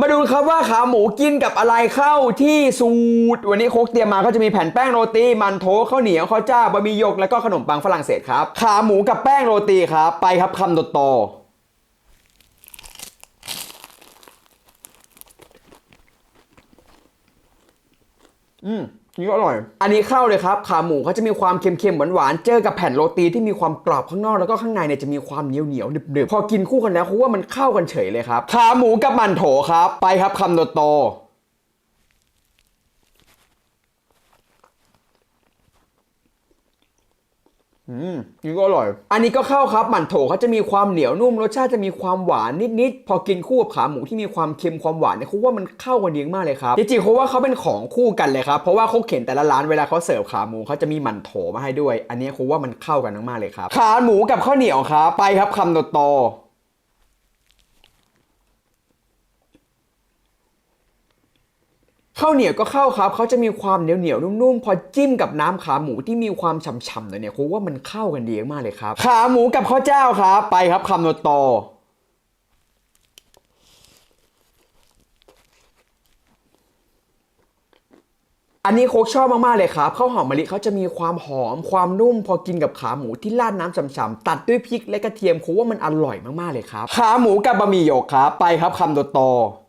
มาดูครับว่าขาหมูกินกับอะไรเข้าที่สูตร วันนี้โคกเตรียมมาก็จะมีแผ่นแป้งโรตีมันโถข้าวเหนียวข้าวเจ้าบะหมี่หยกแล้วก็ขนมปังฝรั่งเศสครับ ขาหมูกับแป้งโรตีครับ ไปครับคำโตๆอืม นี่ก็อร่อย อันนี้เข้าเลยครับ ขาหมูเขาจะมีความเค็มๆหวานๆ เจอกับแผ่นโรตีที่มีความกรอบข้างนอกแล้วก็ข้างในเนี่ยจะมีความเหนียวๆหนึบๆ พอกินคู่กันแล้วคุณว่ามันเข้ากันเฉยเลยครับ ขาหมูกับมันโถครับ ไปครับคำโตๆ อืมนี่ก็อร่อย อันนี้ก็เข้าครับหมั่นโถเขาจะมีความเหนียวนุ่มรสชาติจะมีความหวานนิดๆพอกินคู่กับขาหมูที่มีความเค็มความหวานเนี่ยเขาว่ามันเข้ากันดีมากเลยครับจริงๆเขาว่าเขาเป็นของคู่กันเลยครับเพราะว่าเขาเข็นแต่ละร้านเวลาเขาเสิร์ฟขาหมูเขาจะมีหมั่นโถมาให้ด้วย อันนี้เขาว่ามันเข้ากันมากๆเลยครับขาหมูกับข้าวเหนียวครับไปครับคำโตๆ ข้าวเหนียวก็เข้าครับเขาจะมีความเหนียวเหนียวๆนุ่มๆ พอจิ้มกับน้ำขาหมูที่มีความฉ่ำๆหน่อยเนี่ยผมว่ามันเข้ากันดีมากเลยครับ ขาหมูกับข้าวเจ้าครับ ไปครับคำโตๆอันนี้โคกชอบมากๆเลยครับข้าวหอมมะลิเขาจะมีความหอมความนุ่ม พอกินกับขาหมูที่ราดน้ำฉ่ำๆตัดด้วยพริกและกระเทียมโคกว่ามันอร่อยมากๆเลยครับ ขาหมูกับบะหมี่หยกครับไปครับคำโตๆ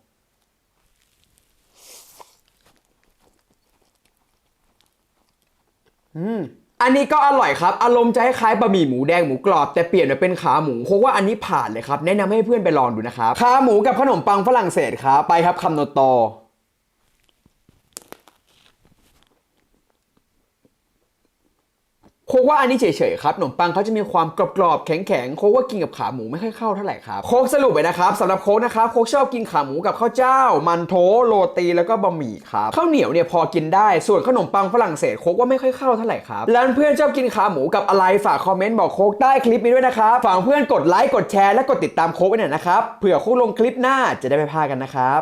อันนี้ก็อร่อยครับ อารมณ์จะคล้ายบะหมี่หมูแดงหมูกรอบ แต่เปลี่ยนมาเป็นขาหมูคงว่าอันนี้ผ่านเลยครับ แนะนำให้เพื่อนไปลองดูนะครับ ขาหมูกับขนมปังฝรั่งเศสครับไปครับคำโตโต กว่าอันนี้เฉยๆครับขนมปังเขาจะมีความกรอบๆแข็งๆโคกว่ากินกับขาหมูไม่ค่อยเข้าเท่าไหร่ครับโคกสรุปไปนะครับสำหรับโคกนะครับโคกชอบกินขาหมูกับข้าวเจ้า มันโถโรตีแล้วก็บะหมี่ครับข้าวเหนียวเนี่ยพอกินได้ส่วนขนมปังฝรั่งเศสโคกว่าไม่ค่อยเข้าเท่าไหร่ครับแล้วเพื่อนชอบกินขาหมูกับอะไรฝากคอมเมนต์บอกโคกใต้คลิปนี้ด้วยนะครับฝากเพื่อนกดไลค์กดแชร์และกดติดตามโคกไว้หน่อยนะครับเผื่อโคกลงคลิปหน้าจะได้ไม่พลาดกันนะครับ